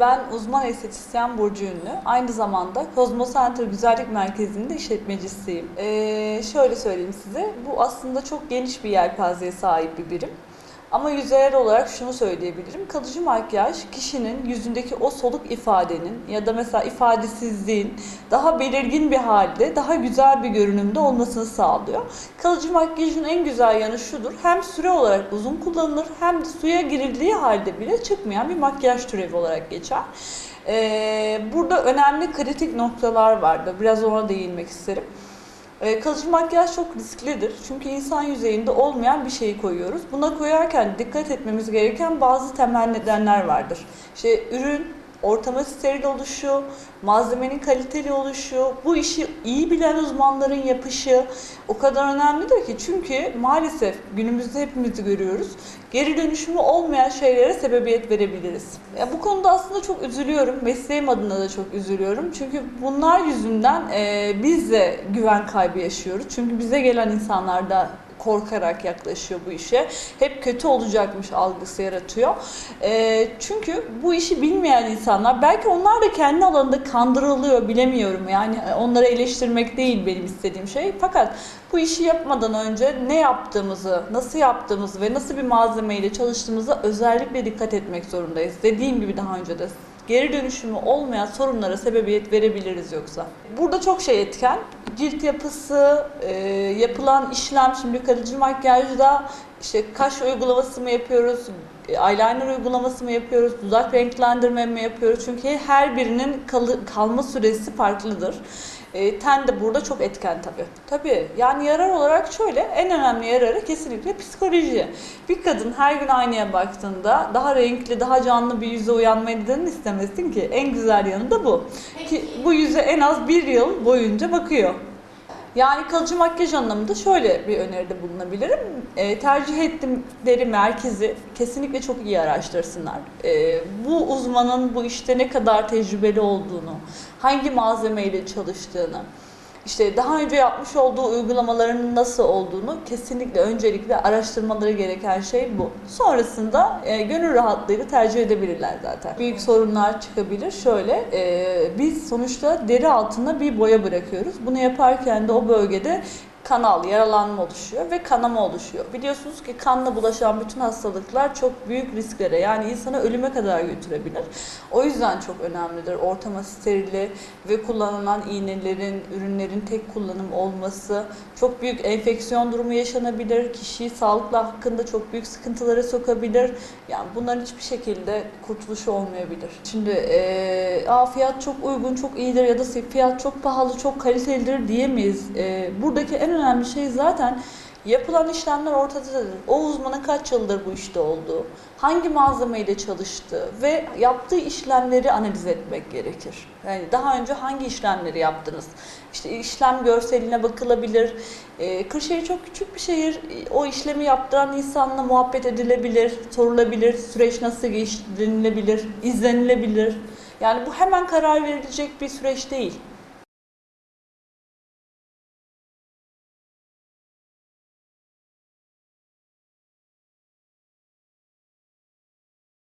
Ben uzman estetisyen Burcu Ünlü. Aynı zamanda Kozmo Center Güzellik Merkezi'nde işletmecisiyim. Ee, şöyle söyleyeyim size, bu aslında çok geniş bir yelpazeye sahip bir birim. Ama yüzeyel olarak şunu söyleyebilirim. Kalıcı makyaj kişinin yüzündeki o soluk ifadenin ya da mesela ifadesizliğin daha belirgin bir halde, daha güzel bir görünümde olmasını sağlıyor. Kalıcı makyajın en güzel yanı şudur. Hem süre olarak uzun kullanılır hem de suya girildiği halde bile çıkmayan bir makyaj türevi olarak geçer. Ee, burada önemli kritik noktalar vardı. Biraz ona değinmek isterim. E, Kalıcı makyaj çok risklidir. Çünkü insan yüzeyinde olmayan bir şeyi koyuyoruz. Buna koyarken dikkat etmemiz gereken bazı temel nedenler vardır. İşte ürün, ortamın steril oluşu, malzemenin kaliteli oluşu, bu işi iyi bilen uzmanların yapışı o kadar önemlidir ki çünkü maalesef günümüzde hepimizi görüyoruz. Geri dönüşümü olmayan şeylere sebebiyet verebiliriz. Ya bu konuda aslında çok üzülüyorum. Mesleğim adına da çok üzülüyorum. Çünkü bunlar yüzünden e, biz de güven kaybı yaşıyoruz. Çünkü bize gelen insanlar da korkarak yaklaşıyor bu işe. Hep kötü olacakmış algısı yaratıyor. Ee, çünkü bu işi bilmeyen insanlar belki onlar da kendi alanında kandırılıyor bilemiyorum. Yani onları eleştirmek değil benim istediğim şey. Fakat bu işi yapmadan önce ne yaptığımızı, nasıl yaptığımızı ve nasıl bir malzemeyle çalıştığımıza özellikle dikkat etmek zorundayız. Dediğim gibi daha önce de geri dönüşümü olmayan sorunlara sebebiyet verebiliriz yoksa. Burada çok şey etken. Cilt yapısı, e, yapılan işlem, şimdi kalıcı makyajda işte kaş uygulaması mı yapıyoruz, e, eyeliner uygulaması mı yapıyoruz, dudak renklendirme mi yapıyoruz? Çünkü her birinin kalı- kalma süresi farklıdır. E, ten de burada çok etken tabii. Tabii yani yarar olarak şöyle en önemli yararı kesinlikle psikoloji. Bir kadın her gün aynaya baktığında daha renkli, daha canlı bir yüze uyanmayı neden istemesin ki? En güzel yanı da bu. Ki bu yüze en az bir yıl boyunca bakıyor. Yani kalıcı makyaj anlamında şöyle bir öneride bulunabilirim. E, tercih ettikleri merkezi kesinlikle çok iyi araştırsınlar. E, bu uzmanın bu işte ne kadar tecrübeli olduğunu, hangi malzemeyle çalıştığını, işte daha önce yapmış olduğu uygulamaların nasıl olduğunu kesinlikle öncelikle araştırmaları gereken şey bu. Sonrasında e, gönül rahatlığıyla tercih edebilirler zaten. Büyük sorunlar çıkabilir. Şöyle, e, biz sonuçta deri altına bir boya bırakıyoruz. Bunu yaparken de o bölgede kanal, yaralanma oluşuyor ve kanama oluşuyor. Biliyorsunuz ki kanla bulaşan bütün hastalıklar çok büyük risklere yani insana ölüme kadar götürebilir. O yüzden çok önemlidir ortama sterili ve kullanılan iğnelerin, ürünlerin tek kullanım olması. Çok büyük enfeksiyon durumu yaşanabilir. Kişiyi sağlıkla hakkında çok büyük sıkıntılara sokabilir. Yani bunların hiçbir şekilde kurtuluşu olmayabilir. Şimdi eee Aa, fiyat çok uygun, çok iyidir ya da fiyat çok pahalı, çok kalitelidir diyemeyiz. Eee, buradaki en önemli şey zaten yapılan işlemler ortadadır. O uzmanın kaç yıldır bu işte olduğu, hangi malzemeyle çalıştığı ve yaptığı işlemleri analiz etmek gerekir. Yani daha önce hangi işlemleri yaptınız? İşte işlem görseline bakılabilir. Ee, Kırşehir çok küçük bir şehir. O işlemi yaptıran insanla muhabbet edilebilir, sorulabilir, süreç nasıl geçti denilebilir, izlenilebilir. Yani bu hemen karar verilecek bir süreç değil.